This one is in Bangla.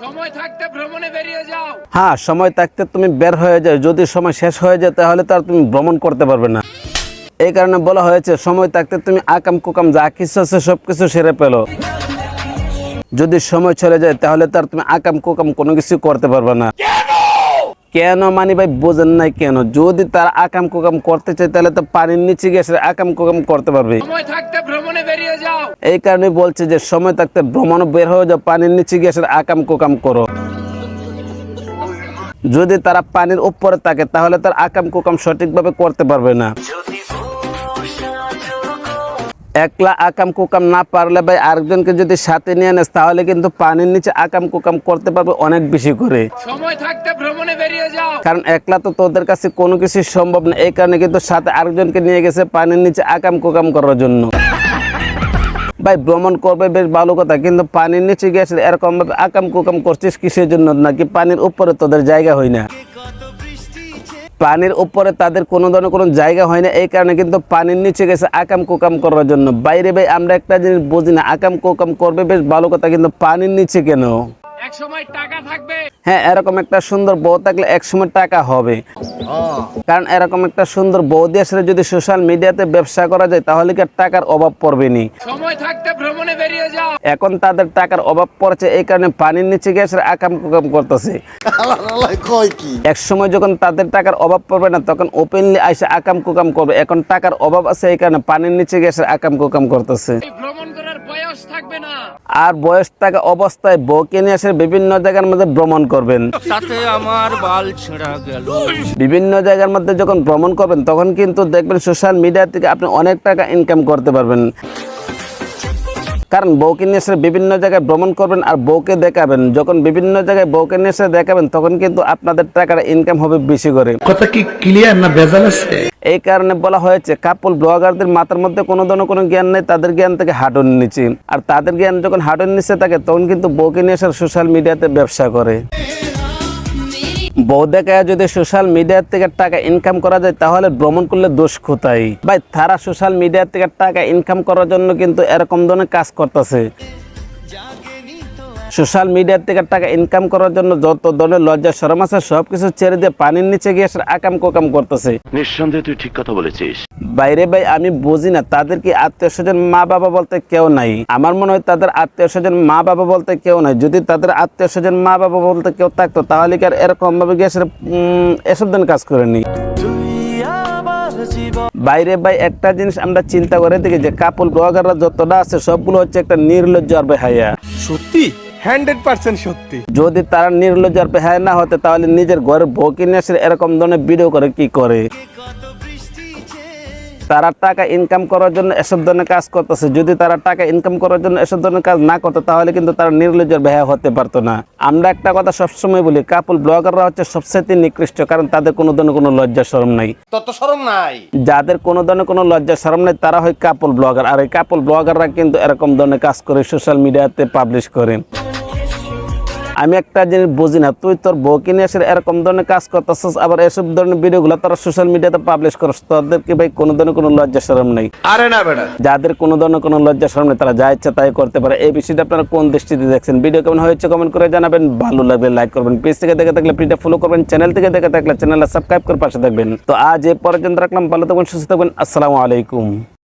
সময় থাকতে ভ্রমণে বেরিয়ে যাও। হ্যাঁ সময় থাকতে তুমি বের হয়ে যাও। যদি সময় শেষ হয়ে যায় তাহলে তার তুমি ভ্রমণ করতে পারবে না। এই কারণে বলা হয়েছে সময় থাকতে তুমি আকাম কুকাম যা কিছু আছে সব কিছু সেরে পেল যদি সময় চলে যায় তাহলে তার তুমি আকাম কুকাম কোনো কিছু করতে পারবে না। কেন মানি ভাই বোঝেন নাই কেন? যদি তার আকাম কুকাম করতে চায় তাহলে তো পানির নিচে গেছে আকাম কুকাম করতে পারবে। সময় থাকতে ভ্রমণে বেরিয়ে যাও। এই কারণে বলছে যে সময় থাকতে ভ্রমণ বের হয়ে যাও পানির নিচে গেছে আকাম কুকাম করো। যদি তারা পানির উপরে থাকে তাহলে তার আকাম কুকাম সঠিকভাবে করতে পারবে না। একলা আকাম কুকাম না পারলে ভাই আরেকজনকে যদি সাথে নিয়ে নেস তাহলে কিন্তু পানির নিচে আকাম কুকাম করতে পারবে অনেক বেশি করে। সময় থাকতে ভ্রমণে বেরিয়ে যাও। কারণ একলা তো তোদের কাছে কোনো কিছু সম্ভব না এই কারণে কিন্তু সাথে আরেকজনকে নিয়ে গেছে পানির নিচে আকাম কুকাম করার জন্য। ভাই ভ্রমণ করবে বেশ ভালো কথা কিন্তু পানির নিচে গেছে এরকম ভাবে আকাম কুকাম করছিস কিসের জন্য নাকি পানির উপরে তোদের জায়গা হয় না? পানির উপরে তাদের কোনো ধরনের কোনো জায়গা হয় না। এই কারণে কিন্তু পানির নিচে গেছে আকাম কোকাম করার জন্য। বাইরে ভাই, আমরা একটা জিনিস বুঝি না, আকাম কোকাম করবে, বেশ ভালো কথা, কিন্তু পানির নিচে কেন? এক সময় টাকা থাকবে। হ্যাঁ এরকম একটা সুন্দর বউ থাকলে একসময় টাকা হবে। কারণ এরকম একটা সুন্দর বউ দিয়ে আসলে যদি সোশ্যাল মিডিয়াতে ব্যবসা করা যায় তাহলে কি আর টাকার অভাব পড়বে নি সময় থাকতে ভ্রমণে বেরিয়ে যাও। এখন তাদের টাকার অভাব পড়ছে এই কারণে পানির নিচে গিয়ে আসলে আকাম কুকাম করতেছে। এক সময় যখন তাদের টাকার অভাব পড়বে না তখন ওপেনলি আইসে আকাম কুকাম করবে। এখন টাকার অভাব আছে এই কারণে পানির নিচে গিয়ে আসলে আকাম কুকাম করতেছে। ভ্রমণ বয়স থাকবে না। আর বয়স থাকা অবস্থায় বউকে নিয়ে এসে বিভিন্ন জায়গার মধ্যে ভ্রমণ করবেন। তাতে আমার বাল ছেঁড়া গেল। বিভিন্ন জায়গার মধ্যে যখন ভ্রমণ করবেন তখন কিন্তু দেখবেন সোশ্যাল মিডিয়া থেকে আপনি অনেক টাকা ইনকাম করতে পারবেন। কারণ বউকে নিয়ে এসে বিভিন্ন জায়গায় ভ্রমণ করবেন আর বউকে দেখাবেন। যখন বিভিন্ন জায়গায় বউকে নিয়ে এসে দেখাবেন তখন কিন্তু আপনাদের টাকার ইনকাম হবে বেশি করে। কথা কি ক্লিয়ার না ভেজাল আছে? এই কারণে বলা হয়েছে কাপল ব্লগারদের মাথার মধ্যে কোনো ধরনের কোনো জ্ঞান নেই তাদের জ্ঞান থেকে হাঁটুর নিচে। আর তাদের জ্ঞান যখন হাঁটুর নিচে থাকে তখন কিন্তু বউকে নিয়ে এসে সোশ্যাল মিডিয়াতে ব্যবসা করে। বউ দেখায় যদি সোশ্যাল মিডিয়ার থেকে টাকা ইনকাম করা যায়, তাহলে ভ্রমণ করলে দোষ কোথায়? ভাই, তারা সোশ্যাল মিডিয়ার থেকে টাকা ইনকাম করার জন্য কিন্তু এরকম ধরনের কাজ করতেছে। সোশ্যাল মিডিয়া থেকে টাকা ইনকাম করার জন্য যত ধরনের লজ্জা শরম আছে সবকিছু ছেড়ে দিয়ে পানির নিচে গিয়ে সে আকাম কোকাম করতেছে। নিঃসন্দেহে তুই ঠিক কথা বলেছিস। বাইরে ভাই আমি বুঝি না তাদের কি আত্মীয় স্বজন মা বাবা বলতে কেউ নাই? আমার মনে হয় তাদের আত্মীয় স্বজন মা বাবা বলতে কেউ নাই। যদি তাদের আত্মীয় স্বজন মা বাবা বলতে কেউ থাকতো তাহলে কি আর এরকম ভাবে গিয়ে সে, এসব দিন কাজ করেনি? বাইরে ভাই একটা জিনিস আমরা চিন্তা করে দেখি যে কাপল ব্লগাররা যতটা আছে সবগুলো হচ্ছে একটা নির্লজ্জ আর বেহায়া। সত্যি? হান্ড্রেড পার্সেন্ট সত্যি। যদি তারা নির্লজ্জ আর বেহায়া না হতে তাহলে নিজের বউকে নিয়ে এসে এরকম ধরনের ভিডিও করে কি করে? তারা টাকা ইনকাম করার জন্য এসব ধরনের কাজ করতেছে। যদি তারা টাকা ইনকাম করার জন্য এসব ধরনের কাজ না করতো তাহলে কিন্তু তারা নির্লজ্জের বেহা হতে পারতো না। আমরা একটা কথা সবসময় বলি কাপল ব্লগাররা হচ্ছে সবচেয়ে নিকৃষ্ট কারণ তাদের কোনো ধরনের কোনো লজ্জা শরম নাই। তত সরম নাই। যাদের কোনো ধরনের কোনো লজ্জা শরম নাই তারা হয় কাপল ব্লগার আর এই কাপল ব্লগাররা কিন্তু এরকম ধরনের কাজ করে সোশ্যাল মিডিয়াতে পাবলিশ করে। আমি একটা জিনিস বুঝি না তুই তোর বউকে নিয়ে এসে এরকম ধরনের কাজ করতেছিস আবার এসব ধরনের ভিডিওগুলো তোরা সোশ্যাল মিডিয়াতে পাবলিশ করস তোদেরকে ভাই কোনো ধরনের কোনো লজ্জা শরম নেই? আরে না বেটা। যাদের কোনো ধরনের কোনো লজ্জা শরম নেই তারা যা ইচ্ছা তাই করতে পারে। এই বিষয়টা আপনারা কোন দৃষ্টিতে দেখছেন? ভিডিও কেমন হয়েছে কমেন্ট করে জানাবেন ভালো লাগবে লাইক করবেন পেজ থেকে দেখে থাকলে পেজটা ফলো করবেন চ্যানেল থেকে দেখে থাকলে চ্যানেলটা সাবস্ক্রাইব করে পাশে থাকবেন। তো আজ এ পর্যন্ত রাখলাম ভালো থাকবেন সুস্থ থাকবেন আসসালামু আলাইকুম।